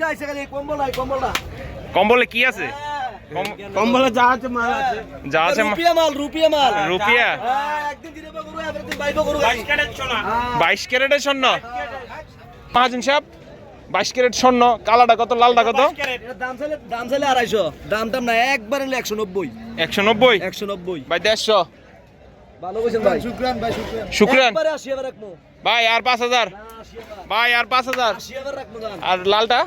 খালি কম্বল আই কম্বল কম্বলে কি আছে? কম্বলে যা আছে মাল আছে। যা আছে রুপিয়া মাল রুপিয়া মাল। রুপিয়া? হ্যাঁ, একদিন। হ্যাঁ। বাইশ ক্যারেটের স্বর্ণ? মহাজন সাহেব বাইশ ক্যারেট স্বর্ণ। কালাটা কত? লালটা কত? দাম চাইলে দাম চাইলে আড়াইশো। দাম দাম না একবার একশো নব্বই। একশো নব্বই? একশো নব্বই। ভাই দেড়শো। শুক্রান ভাই শুক্রান। শুক্রান? একবারে আর পাঁচ হাজার। ভাই আর পাঁচ হাজার? আর লালটা?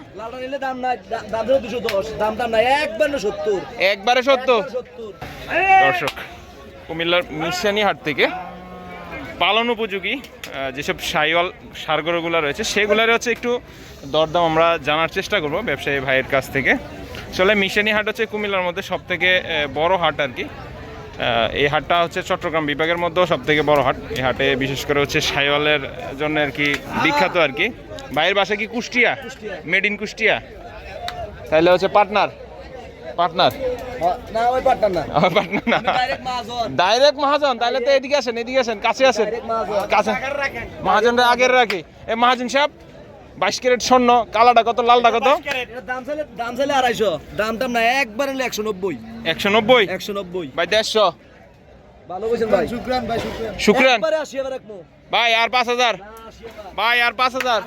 সত্তর। দর্শক কুমিল্লার মিশানি হাট থেকে পালন উপযোগী যেসব সাইওয়াল সারগরগুলো রয়েছে সেগুলোর হচ্ছে একটু দরদাম আমরা জানার চেষ্টা করব ব্যবসায়ী ভাইয়ের কাছ থেকে। আসলে মিশানি হাট হচ্ছে কুমিল্লার মধ্যে সব থেকে বড় হাট আর কি। এই হাটটা হচ্ছে চট্টগ্রাম বিভাগের মধ্যেও সব থেকে বড় হাট। এই হাটে বিশেষ করে হচ্ছে সাইওয়ালের জন্য আর কি বিখ্যাত আর কি। ভাইয়ের বাসা কি কুষ্টিয়া? Made in Kushtia? তাহলে হচ্ছে পার্টনার পার্টনার না ওই পাটনার না। পার্টনার না। ডাইরেক্ট মহাজন। তাহলে তো এদিকে আসেন এদিকে আসেন কাছে আসেন। ডাইরেক্ট মাজন কাছে। মহাজনরা আগের রাখি। এ মহাজন সাহেব বাইশ ক্যারেট স্বর্ণ কালাটা কত লালটা কত? দাম চাইলে দাম আড়াইশো। দাম দাম না একবার নিলে একশো নব্বই। একশো নব্বই? একশো নব্বই। ভাই দেড়শো। ভালো বলছেন ভাই। শুক্রান ভাই আর পাঁচ হাজার। ভাই আর পাঁচ হাজার।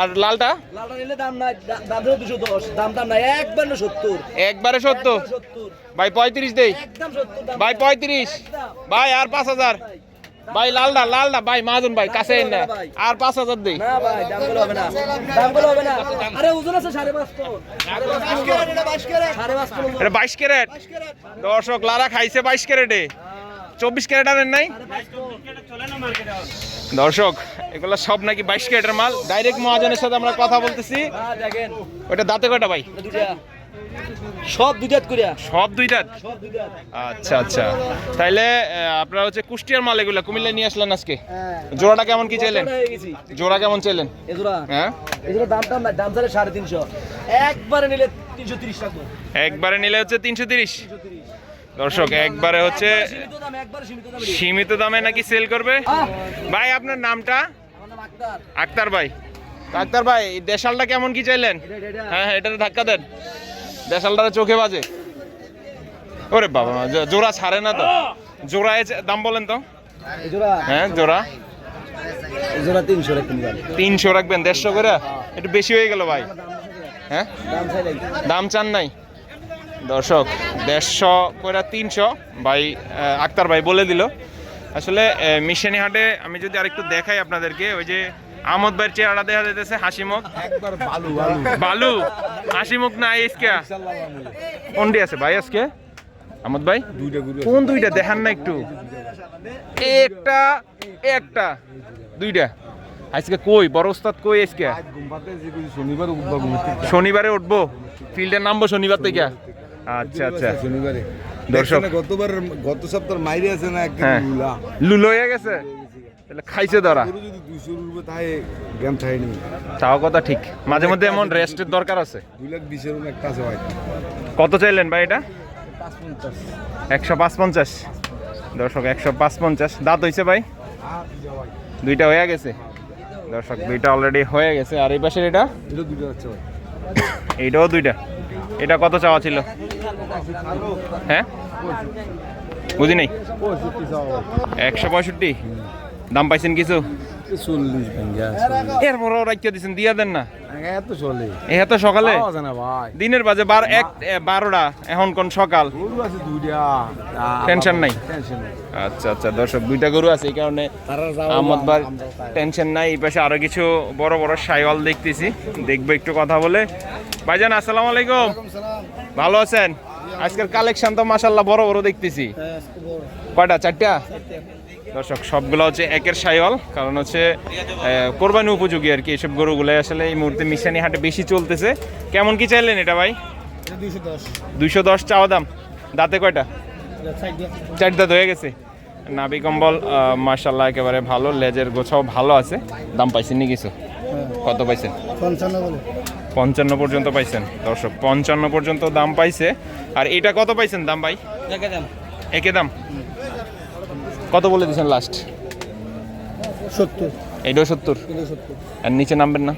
আর লালটা? লালটা নিলে দাম নাই দাম দুশো দশ। দাম দাম নাই একবার না সত্তর। একবারে সত্তর? ভাই পঁয়ত্রিশ দেই। একদম ভাই পঁয়ত্রিশ। ভাই আর পাঁচ হাজার। ভাই লালটা লালটা ভাই মহাজন ভাই কাছে না আর পাঁচ হাজার দেই। না ভাই দামগুলো হবে না। দামগুলো হবে না। আরে ওজন আছে সাড়ে পাঁচ টন। সাড়ে পাঁচ টন। সাড়ে পাঁচ টন। ওজন। এটা বাইশ ক্যারেট? দর্শক লারা খাইছে বাইশ ক্যারেটে। চব্বিশ ক্যারেট আনেন নাই? দর্শক এগুলো সব নাকি বাইশ ক্যারেটের মাল। ডাইরেক্ট মহাজনের সাথে আমরা কথা বলতেছি। হ্যাঁ, দেখেন। ওটা দাঁতে কয়টা ভাই? সব করিয়া সব আচ্ছা আচ্ছা। তাইলে আপনারা হচ্ছে কুষ্টিয়ার মাল এগুলো কুমিল্লায় নিয়ে আসলেন আজকে? জোড়াটা কেমন কি চাইলেন? জোড়া কেমন চাইলেন? হ্যাঁ? দাম দাম দাম চাইলে সাড়ে তিনশো। একবারে নিলে তিনশো তিরিশ একবারে নিলে হচ্ছে তিনশো তিরিশ? দর্শক একবারে হচ্ছে সীমিত দাম নাকি সেল করবে? ভাই আপনার নামটা? আক্তার। ভাই। আক্তার ভাই দেশালটা কেমন কি চাইলেন? হ্যাঁ হ্যাঁ এটাতে ধাক্কা দেন। দেশালটারে চোখে বাজে। ওরে বাবা জোড়া ছাড়ে না তো। জোড়ায় যে- দাম বলেন তো। হ্যাঁ জোড়া। এজোড়া তিনশো রাখবেন তিনশো রাখবেন দেড়শো করে? একটু বেশি হয়ে গেল ভাই। হ্যাঁ? দাম চান নাই? দর্শক দেড়শো করে তিনশো। ভাই আক্তার ভাই বলে দিল। আসলে মিশানি হাটে আমি যদি আরেকটু দেখাই আপনাদেরকে ওই যে আমদ ভাইয়ের চেহারা দেখা যাইতেছে হাসি মুখ। একবার ভালো বালু। হাসি মুখ নাই আজকে। কোনটি আছে ভাই আজকে? আমদ ভাই? দুইটা কোন দুইটা? দেখান না একটু। একটা একটা দুইটা। আজকে কই? বড় ওস্তাদ কই আজকে? শনিবার উঠবা শনিবারে উঠবো? ফিল্ডে নামবো শনিবার থেকে। আচ্ছা আচ্ছা। শনিবারে। দর্শক। গতবার গত সপ্তাহ মাইরে আছে না একটা হ্যাঁ। লুলো হয়ে গেছে। তাহলে খাইছে ধরা। তাও কথা ঠিক। মাঝে মধ্যে এমন রেস্টের দরকার আছে? কত চাইলেন ভাই এটা? একশো পাঁচ পঞ্চাশ দর্শক একশো পাঁচ পঞ্চাশ দাঁত হয়েছে ভাই? দুইটা হয়ে গেছে? দর্শক দুইটা অলরেডি হয়ে গেছে। আর এই পাশের এটা? এইটাও দুইটা। এটা কত চাওয়া ছিল? হ্যাঁ? বুঝি নাই? একশো পঁয়ষট্টি? দাম পাইছেন কিছু? চল্লিশ এরপরও দিচ্ছেন দিয়া দেন না। এত চলে। সকালে? দিনের বাজে বার এক বারোটা এখন কোন সকাল? গরু আছে দুইটা। টেনশন নাই। আচ্ছা আচ্ছা দর্শক দুইটা গরু আছে এই কারণে তারা যাও আহমদ বার টেনশন নাই। এই পাশে আরও কিছু বড় বড় সাইওয়াল দেখতেছি। দেখব একটু কথা বলে। ভাইজান আসসালামু আলাইকুম। ভালো আছেন? আজকের কালেকশন তো মাশাল্লাহ বড় বড় দেখতেছি। কয়টা? চারটা। দর্শক সবগুলো হচ্ছে একের সাইওয়াল কারণ হচ্ছে আহ, কোরবানি উপযোগী আর কি এসব গরুগুলো আসলে এই মুহূর্তে মিশানি হাটে বেশি চলতেছে। কেমন কি চাইলেন এটা ভাই? দুইশো দশ। দুইশো দশ চাওয়া দাম। দাঁতে কয়টা? চার দাঁত। হয়ে গেছে। নাবি কম্বল মার্শাল্লাহ একেবারে ভালো লেজের গোছাও ভালো আছে। দাম পাইছেন নি কিছু? কত পাইছেন? পঞ্চান্ন পর্যন্ত পাইছেন। দর্শক পঞ্চান্ন পর্যন্ত দাম পাইছে। আর এটা কত পাইছেন দাম ভাই? একে দাম? কত বলে দিয়েছেন লাস্ট সত্তর। এইটাও সত্তর? আর নিচে নামবেন না?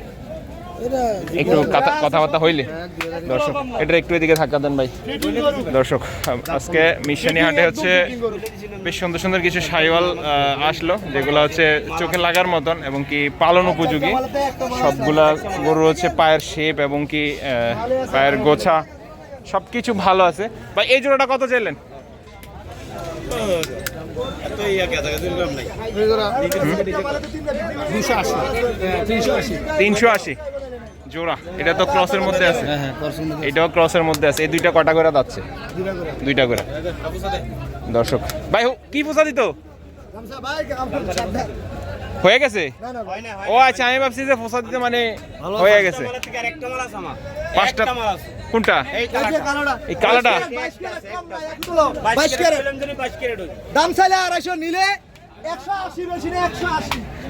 একটু কথাবার্তা হইলে? দর্শক এটা একটু এদিকে ধাক্কা দেন ভাই। দর্শক আজকে মিশানি হাটে হচ্ছে বেশ সুন্দর সুন্দর কিছু সাইওয়াল আসলো যেগুলো হচ্ছে চোখে লাগার মতন এবং কি পালন উপযোগী। সবগুলা গরু হচ্ছে পায়ের শেপ এবং কি পায়ের গোছা সব কিছু ভালো আছে। ভাই এই জোড়াটা কত চাইলেন? তিনশো আশি। জোড়া এটা তো ক্রসের মধ্যে আছে। এটাও ক্রসের মধ্যে আছে। এই দুইটা কটা করে যাচ্ছে? দুইটা করে। দর্শক ভাই হো- কি পোষা দিত? হয়ে গেছে? ও আচ্ছা আমি ভাবছি যে পোষা দিতে মানে হয়ে গেছে। পাঁচটা কোনটা? এই কালাটা দাম চাইলে আড়াইশো নিলে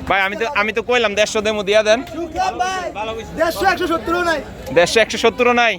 ভাই আমি তো আমি তো কইলাম দেড়শো দেমো দিয়া দেন। দেড়শো একশো সত্তরও নাই। দেড়শো একশো সত্তরও নাই।